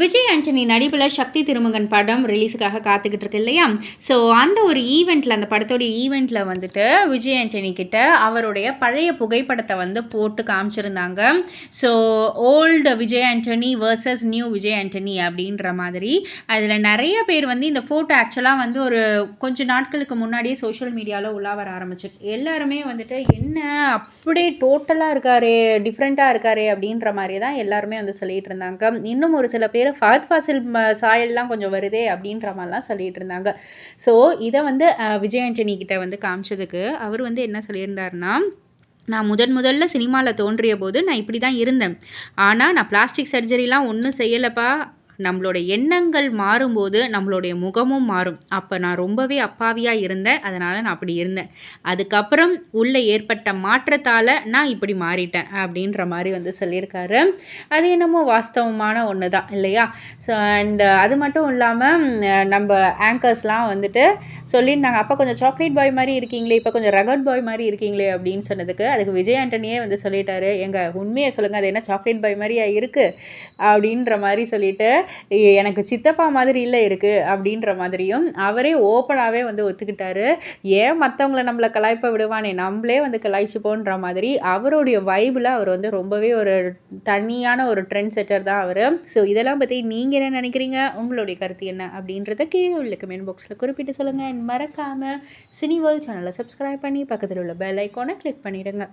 விஜய் ஆண்டனி நடிப்பில் சக்தி திருமகன் படம் ரிலீஸுக்காக காத்துக்கிட்டு இருக்கு இல்லையா? ஸோ அந்த ஒரு ஈவெண்ட்டில் அந்த படத்தோடைய ஈவெண்ட்டில் வந்துட்டு விஜய் ஆண்டனி கிட்ட அவருடைய பழைய புகைப்படத்தை வந்து போட்டு காமிச்சிருந்தாங்க. So old Vijay Antony versus new Vijay Antony அப்படின்ற மாதிரி. அதில் நிறைய பேர் வந்து இந்த ஃபோட்டோ ஆக்சுவலாக வந்து ஒரு கொஞ்சம் நாட்களுக்கு முன்னாடியே சோஷியல் மீடியாவில் உலா வர ஆரம்பிச்சிருச்சு. எல்லாருமே வந்துட்டு என்ன அப்படியே டோட்டலாக இருக்காரு டிஃப்ரெண்ட்டாக இருக்காரு அப்படின்ற மாதிரி தான் எல்லாருமே வந்து சொல்லிகிட்டு இருந்தாங்க. இன்னும் ஒரு சில பேர் பேர் ஃபஹத் ஃபாசில் சாயல்லாம் கொஞ்சம் வருதே அப்படின்ற மாதிரிலாம் சொல்லிகிட்டு இருந்தாங்க. ஸோ இதை வந்து விஜய் ஆண்டனி கிட்ட வந்து காமிச்சதுக்கு அவர் வந்து என்ன சொல்லியிருந்தாருன்னா நான் முதன் முதல்ல சினிமாவில் தோன்றிய போது நான் இப்படி தான் இருந்தேன். ஆனால் நான் பிளாஸ்டிக் சர்ஜரிலாம் ஒன்றும் செய்யலைப்பா. நம்மளோட எண்ணங்கள் மாறும்போது நம்மளுடைய முகமும் மாறும். அப்போ நான் ரொம்பவே அப்பாவியாக இருந்தேன். அதனால் நான் அப்படி இருந்தேன். அதுக்கப்புறம் உள்ளே ஏற்பட்ட மாற்றத்தால் நான் இப்படி மாறிட்டேன் அப்படின்ற மாதிரி வந்து சொல்லியிருக்காரு. அது என்னமோ வாஸ்தவமான ஒன்று தான் இல்லையா? ஸோ அண்ட் அது மட்டும் இல்லாமல் நம்ம ஆங்கர்ஸ்லாம் வந்துட்டு சொல்லியிருந்தாங்க. அப்போ கொஞ்சம் சாக்லேட் பாய் மாதிரி இருக்கீங்களே இப்போ கொஞ்சம் ரகட் பாய் மாதிரி இருக்கீங்களே அப்படின்னு சொன்னதுக்கு அதுக்கு விஜய் ஆண்டனியே வந்து சொல்லிட்டாரு. எங்கள் உண்மையை சொல்லுங்கள் அது என்ன சாக்லேட் பாய் மாதிரியா இருக்குது அப்படின்ற மாதிரி சொல்லிட்டு எனக்கு சித்தப்பா மாதிரி இல்லை இருக்குது அப்படின்ற மாதிரியும் அவரே ஓப்பனாகவே வந்து ஒத்துக்கிட்டாரு. ஏன் மற்றவங்கள நம்மளை கலாய்ப்ப விடுவானே? நம்மளே வந்து கலாய்ச்சிப்போன்ற மாதிரி அவருடைய வைபில் அவர் வந்து ரொம்பவே ஒரு தனியான ஒரு ட்ரெண்ட் செட்டர் தான் அவர். ஸோ இதெல்லாம் பற்றி நீங்கள் என்ன நினைக்கிறீங்க? உங்களுடைய கருத்து என்ன? அப்படின்றத கீழே உள்ள கமெண்ட் பாக்ஸில் குறிப்பிட்டு சொல்லுங்கள் அண்ட் மறக்காமல் சினி வேர்ல்ட் சேனலை சப்ஸ்கிரைப் பண்ணி பக்கத்தில் உள்ள பெல் ஐக்கானை கிளிக் பண்ணிவிடுங்க